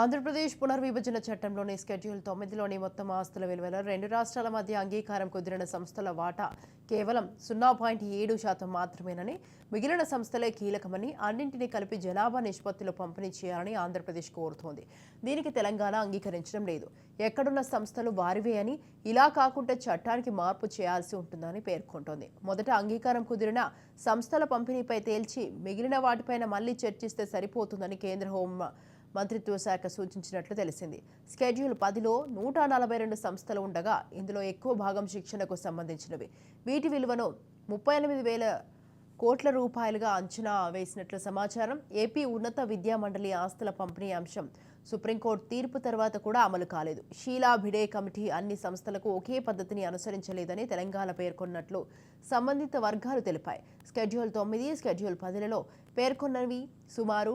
ఆంధ్రప్రదేశ్ పునర్విభజన చట్టంలోని షెడ్యూల్ తొమ్మిదిలోని మొత్తం ఆస్తుల విలువలో రెండు రాష్ట్రాల మధ్య అంగీకారం కుదిరిన సంస్థల వాటా కేవలం సున్నా పాయింట్ ఏడు శాతం మాత్రమేనని మిగిలిన సంస్థలే కీలకమని అన్నింటినీ కలిపి జనాభా నిష్పత్తిలో పంపిణీ చేయాలని ఆంధ్రప్రదేశ్ కోరుతోంది. దీనికి తెలంగాణ అంగీకరించడం లేదు. ఎక్కడున్న సంస్థలు వారివే అని ఇలా కాకుండా చట్టానికి మార్పు చేయాల్సి ఉంటుందని పేర్కొంటోంది. మొదట అంగీకారం కుదిరిన సంస్థల పంపిణీపై తేల్చి మిగిలిన వాటిపైన మళ్ళీ చర్చిస్తే సరిపోతుందని కేంద్ర హోం మంత్రిత్వ శాఖ సూచించినట్లు తెలిసింది. స్కెడ్యూల్ పదిలో నూట నలభై రెండు సంస్థలు ఉండగా ఇందులో ఎక్కువ భాగం శిక్షణకు సంబంధించినవి. వీటి విలువను ముప్పై ఎనిమిది వేల కోట్ల రూపాయలుగా అంచనా వేసినట్లు సమాచారం ఏపీ ఉన్నత విద్యా మండలి ఆస్తుల పంపిణీ అంశం. సుప్రీంకోర్టు తీర్పు తర్వాత కూడా అమలు కాలేదు. షీలా భిడే కమిటీ అన్ని సంస్థలకు ఒకే పద్ధతిని అనుసరించలేదని తెలంగాణ పేర్కొన్నట్లు సంబంధిత వర్గాలు తెలిపాయి. స్కెడ్యూల్ తొమ్మిది స్కెడ్యూల్ పదిలలో పేర్కొన్నవి సుమారు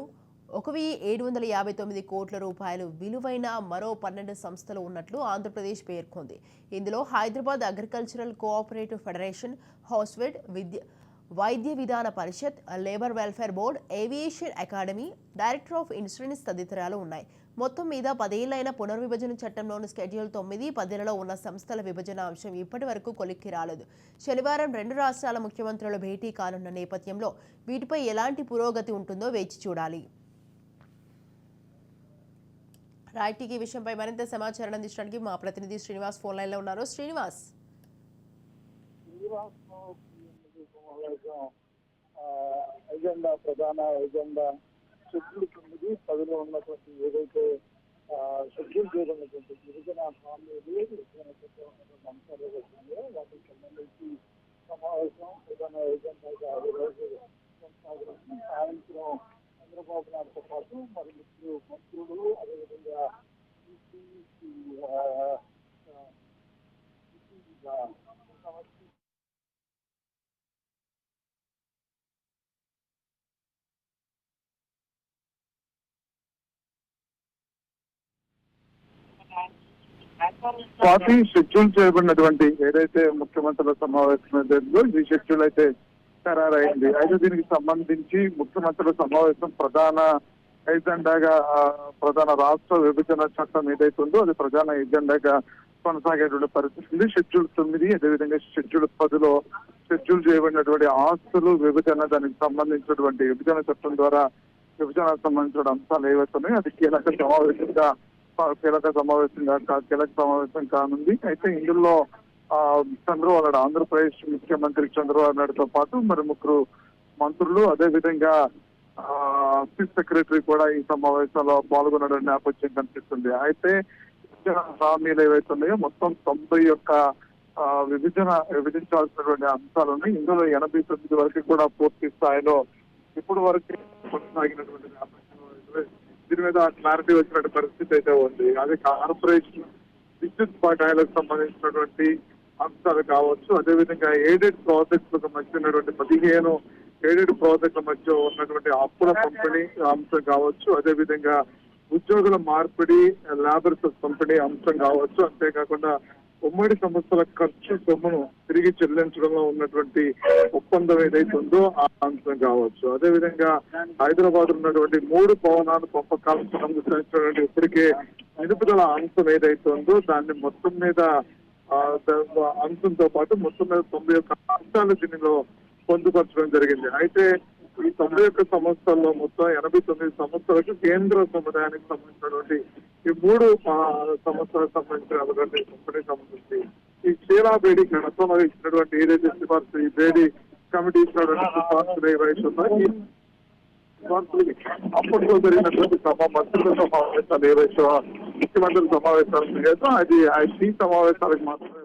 ఒక వెయ్యి ఏడు వందల యాభై తొమ్మిది కోట్ల రూపాయలు విలువైన మరో పన్నెండు సంస్థలు ఉన్నట్లు ఆంధ్రప్రదేశ్ పేర్కొంది. ఇందులో Hyderabad agricultural cooperative federation హౌస్వెడ్ Vidya Vaidya Vidhana Parishad labour welfare board aviation academy director of insurance తదితరాలు ఉన్నాయి. మొత్తం మీద పదేళ్ళైన పునర్విభజన చట్టంలోని స్కెడ్యూల్ తొమ్మిది పదిలలో ఉన్న సంస్థల విభజన అంశం ఇప్పటి వరకు కొలిక్కి రాలేదు. శనివారం రెండు రాష్ట్రాల ముఖ్యమంత్రుల భేటీ కానున్న నేపథ్యంలో వీటిపై ఎలాంటి పురోగతి ఉంటుందో వేచి చూడాలి. రైట్కి ఈ విషయంపై మరింత సమాచారం అందించడానికి మా ప్రతినిధి శ్రీనివాస్ ఫోన్ లైన్లో ఉన్నారు. శ్రీనివాస్. ఎజెండా ప్రధాన ఎజెండా షెడ్యూల్ తొమ్మిది పదిలో ఉన్నటువంటి ఏదైతే షెడ్యూల్ చేయబడినటువంటి గిరిజన హామీలు అంశాలు ఏవైతున్నాయో వాటికి సంబంధించి సమావేశం ప్రధాన ఎజెండాగా ఈ రోజు కొనసాగుతుంది సాయంత్రం చంద్రబాబు నాయుడుతో పాటు మరి ముగ్గురు మంత్రులు అదేవిధంగా పార్టీ షెడ్యూల్ చేయబడినటువంటి ఏదైతే ముఖ్యమంత్రుల సమావేశం ఈ షెడ్యూల్ అయితే ఖరారైంది. అయితే దీనికి సంబంధించి ముఖ్యమంత్రుల సమావేశం ప్రధాన ఎజెండాగా ప్రధాన రాష్ట్ర విభజన చట్టం ఏదైతే ఉందో అది ప్రధాన ఎజెండాగా కొనసాగేటువంటి పరిస్థితి ఉంది. షెడ్యూల్ తొమ్మిది అదేవిధంగా షెడ్యూల్ పదిలో షెడ్యూల్ చేయబడినటువంటి ఆస్తులు విభజన దానికి సంబంధించినటువంటి విభజన చట్టం ద్వారా విభజనకు సంబంధించిన అంశాలు ఏవైతున్నాయి అది కీలక సమావేశంగా కీలక సమావేశంగా కీలక సమావేశం కానుంది. అయితే ఇందులో చంద్రబాబు నాయుడు ఆంధ్రప్రదేశ్ ముఖ్యమంత్రి చంద్రబాబు నాయుడుతో పాటు మరి ముగ్గురు మంత్రులు అదే విధంగా చీఫ్ సెక్రటరీ కూడా ఈ సమావేశంలో పాల్గొనడం నేపథ్యం కనిపిస్తుంది. అయితే హామీలు ఏవైతే ఉన్నాయో మొత్తం తొంభై యొక్క విభజన విభజించాల్సినటువంటి అంశాలు ఉన్నాయి. ఇందులో ఎనభై తొమ్మిది వరకు కూడా పూర్తి స్థాయిలో ఇప్పుడు వరకు కొనసాగినటువంటి దీని మీద క్లారిటీ వచ్చినటువంటి పరిస్థితి అయితే ఉంది. అదే కార్పొరేషన్ విద్యుత్ బకాయిలకు సంబంధించినటువంటి అంశాలు కావచ్చు. అదేవిధంగా ఎయిడెడ్ ప్రాజెక్టులకు మధ్య ఉన్నటువంటి పదిహేను ఎయిడెడ్ ప్రాజెక్టుల మధ్య ఉన్నటువంటి అప్పుల పంపిణీ అంశం కావచ్చు. అదేవిధంగా ఉద్యోగుల మార్పిడి లేబర్స్ పంపిణీ అంశం కావచ్చు. అంతేకాకుండా ఉమ్మడి సంస్థల ఖర్చు సొమ్మును తిరిగి చెల్లించడంలో ఉన్నటువంటి ఒప్పందం ఏదైతే ఉందో ఆ అంశం కావచ్చు. అదేవిధంగా హైదరాబాద్ ఉన్నటువంటి మూడు భవనాలు పంపకాలకు సంబంధించినటువంటి ఇప్పటికే నిలుపుదల అంశం ఏదైతే ఉందో దాన్ని మొత్తం మీద అంశంతో పాటు మొత్తం మీద తొంభై ఒక్క అంశాలు దీనిలో పొందుపరచడం జరిగింది. అయితే ఈ తొంభై ఒక్క సంస్థల్లో మొత్తం ఎనభై తొమ్మిది సంస్థలకు కేంద్ర సముదాయానికి సంబంధించినటువంటి ఈ మూడు సంస్థలకు సంబంధించినటువంటి కంపెనీ సంబంధించి ఈ క్షీరా బేడి గతంలో ఇచ్చినటువంటి ఏదైతే సిఫార్సు ఈ బేడి కమిటీ ఇచ్చినటువంటి సిఫార్సులు ఏవైతే ఉన్నాయో అప్పట్లో జరిగినటువంటి సభ మంత్రులతో సమావేశాలు ఏవైతే ముఖ్యమంత్రుల సమావేశాలు ఉన్నాయో అది ఆ ఈ సమావేశాలకు మాత్రమే